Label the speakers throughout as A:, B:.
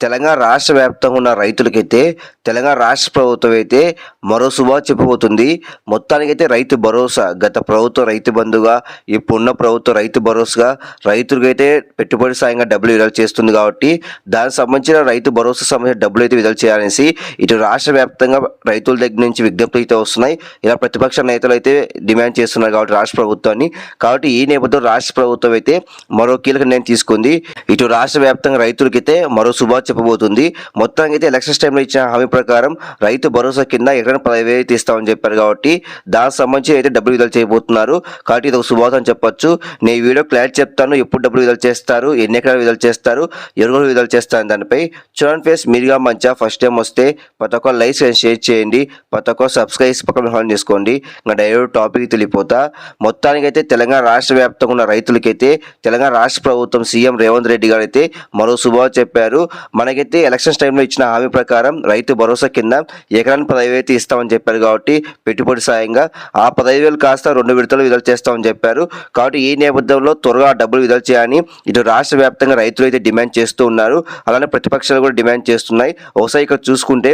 A: తెలంగాణ రాష్ట్ర వ్యాప్తంగా ఉన్న రైతులకైతే తెలంగాణ రాష్ట్ర ప్రభుత్వం అయితే మరో శుభా చెప్పబోతుంది. మొత్తానికైతే రైతు భరోసా గత ప్రభుత్వం రైతు బంధుగా ఇప్పుడున్న ప్రభుత్వం రైతు భరోసాగా రైతులకైతే పెట్టుబడి సాయంగా డబ్బులు విడుదల చేస్తుంది కాబట్టి దానికి సంబంధించిన రైతు భరోసా సంబంధించిన డబ్బులు అయితే విడుదల చేయాలనేసి ఇటు రాష్ట్ర వ్యాప్తంగా రైతుల దగ్గర నుంచి విజ్ఞప్తులు అయితే వస్తున్నాయి. ఇలా ప్రతిపక్ష నేతలు అయితే డిమాండ్ చేస్తున్నారు కాబట్టి రాష్ట్ర ప్రభుత్వాన్ని. కాబట్టి ఈ నేపథ్యంలో రాష్ట్ర ప్రభుత్వం అయితే మరో కీలక నిర్ణయం తీసుకుంది. ఇటు రాష్ట్ర వ్యాప్తంగా రైతులకైతే మరో శుభా చెప్పబోతుంది. మొత్తానికి అయితే ఎలక్షన్స్ టైంలో ఇచ్చిన హామీ ప్రకారం రైతు భరోసా కింద ఎకరం పదవి తీస్తామని చెప్పారు కాబట్టి దానికి సంబంధించి అయితే డబ్బులు విడుదల చేయబోతున్నారు. కాబట్టి ఇది ఒక శుభాతం అని చెప్పొచ్చు. నేను వీడియో క్లారిటీ చెప్తాను. ఎప్పుడు డబ్బులు విడుదల చేస్తారు? ఎన్ని ఎకరాలు విడుదల చేస్తారు? ఎవరు విడుదల చేస్తాను దానిపై చూడండి ఫేస్ మీరుగా మంచిగా ఫస్ట్ టైం వస్తే ప్రతి ఒక్క లైక్ అండ్ షేర్ చేయండి. ప్రతి ఒక్క సబ్స్క్రైబ్ పక్కన హాన్ చేసుకోండి ఇంకా డైరెక్ట్ టాపిక్ తెలియపోతా మొత్తానికైతే తెలంగాణ రాష్ట్ర వ్యాప్తంగా ఉన్న రైతులకైతే తెలంగాణ రాష్ట్ర ప్రభుత్వం సీఎం రేవంత్ రెడ్డి గారు అయితే మరో శుభా చెప్పారు. మనకైతే ఎలక్షన్స్ టైంలో ఇచ్చిన హామీ ప్రకారం రైతు భరోసా కింద ఎకరానికి పదహైదు అయితే ఇస్తామని చెప్పారు కాబట్టి పెట్టుబడి సాయంగా ఆ పదహైదు వేలు కాస్త రెండు విడతలు విడుదల చేస్తామని చెప్పారు. కాబట్టి ఈ నేపథ్యంలో త్వరగా డబ్బులు విడుదల చేయాలని ఇటు రాష్ట్ర వ్యాప్తంగా రైతులు అయితే డిమాండ్ చేస్తూ ఉన్నారు. అలానే ప్రతిపక్షాలు కూడా డిమాండ్ చేస్తున్నాయి. ఒకసారి ఇక్కడ చూసుకుంటే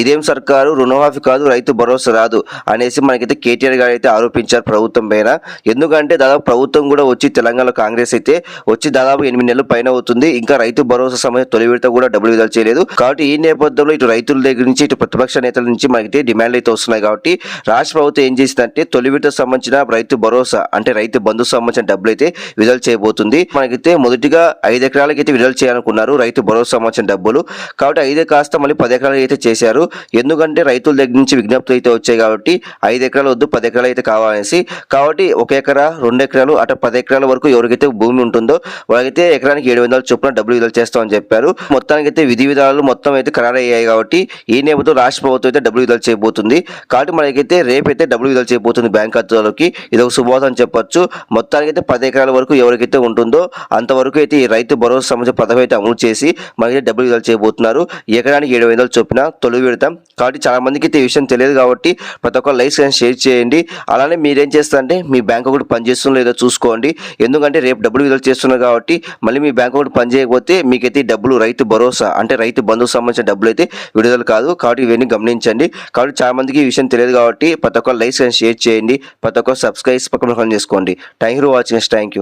A: ఇదేం సర్కారు? రుణమాఫీ కాదు రైతు భరోసా రాదు అనేసి మనకైతే కేటీఆర్ గారు అయితే ఆరోపించారు ప్రభుత్వం పైన. ఎందుకంటే దాదాపు ప్రభుత్వం కూడా వచ్చి తెలంగాణలో కాంగ్రెస్ అయితే వచ్చి దాదాపు ఎనిమిది నెలలు పైన అవుతుంది. ఇంకా రైతు భరోసా సమయం తొలి విడత కూడా డబ్బులు విడుదల చేయలేదు. కాబట్టి ఈ నేపథ్యంలో ఇటు రైతుల దగ్గర నుంచి ఇటు ప్రతిపక్ష నేతల నుంచి మనకైతే డిమాండ్లు అయితే వస్తున్నాయి కాబట్టి రాష్ట్ర ప్రభుత్వం ఏం చేసిందంటే తొలి విడత సంబంధించిన రైతు భరోసా అంటే రైతు బంధు సంబంధించిన డబ్బులు అయితే విడుదల చేయబోతుంది. మనకైతే మొదటిగా ఐదు ఎకరాలకి అయితే విడుదల చేయాలనుకున్నారు రైతు భరోసా సంబంధించిన డబ్బులు. కాబట్టి ఐదే కాస్త మళ్ళీ పది ఎకరాలు అయితే చేశారు. ఎందుకంటే రైతుల దగ్గర నుంచి విజ్ఞప్తులు అయితే వచ్చాయి కాబట్టి ఐదు ఎకరాలు వద్దు పది ఎకరాలు అయితే కావాలనేసి. కాబట్టి ఒక ఎకరా రెండు ఎకరాలు అటు పది ఎకరాల వరకు ఎవరికైతే భూమి ఉంటుందో వాళ్ళకైతే ఎకరానికి ఏడు వందల చొప్పున డబ్బులు విడుదల చేస్తామని చెప్పారు. మొత్తం అయితే విధి విధానాలు మొత్తం అయితే ఖరారయ్యాయి కాబట్టి ఈ నేపథ్యంలో రాష్ట్ర ప్రభుత్వం అయితే డబ్బులు విడుదల చేయబోతుంది. కాబట్టి మనకైతే రేపైతే డబ్బులు విడుదల చేయబోతుంది బ్యాంక్ ఖాతాలోకి. ఇది ఒక శుభవార్త అని చెప్పొచ్చు. మొత్తానికి అయితే పది ఎకరాల వరకు ఎవరికైతే ఉంటుందో అంతవరకు అయితే ఈ రైతు భరోసా సంబంధించిన పథకం అయితే అమలు చేసి మనకైతే డబ్బులు విడుదల చేయబోతున్నారు. ఎకరానికి ఏడు వందలు చొప్పున తొలి విడతాం. కాబట్టి చాలా మందికి అయితే ఈ విషయం తెలియదు కాబట్టి ప్రతి ఒక్క లైక్స్ అండ్ షేర్ చేయండి. అలానే మీరేం చేస్తారంటే మీ బ్యాంక్ అకౌంట్ పనిచేస్తుందో లేదో చూసుకోండి. ఎందుకంటే రేపు డబ్బులు విడుదల చేస్తున్నారు కాబట్టి మళ్ళీ మీ బ్యాంక్ అకౌంట్ పనిచేయకపోతే మీకైతే ఈ డబ్బులు రైతు భరోసా అంటే రైతు బంధుకు సంబంధించిన డబ్బులు అయితే విడుదల కాదు. కాబట్టి ఇవన్నీ గమనించండి. కాబట్టి చాలా మందికి ఈ విషయం తెలియదు కాబట్టి ప్రతి ఒక్క లైక్స్ అండ్ షేర్ చేయండి ప్రతి ఒక్క సబ్స్క్రైబ్ పక్కన చేసుకోండి. Thank you for watching thank you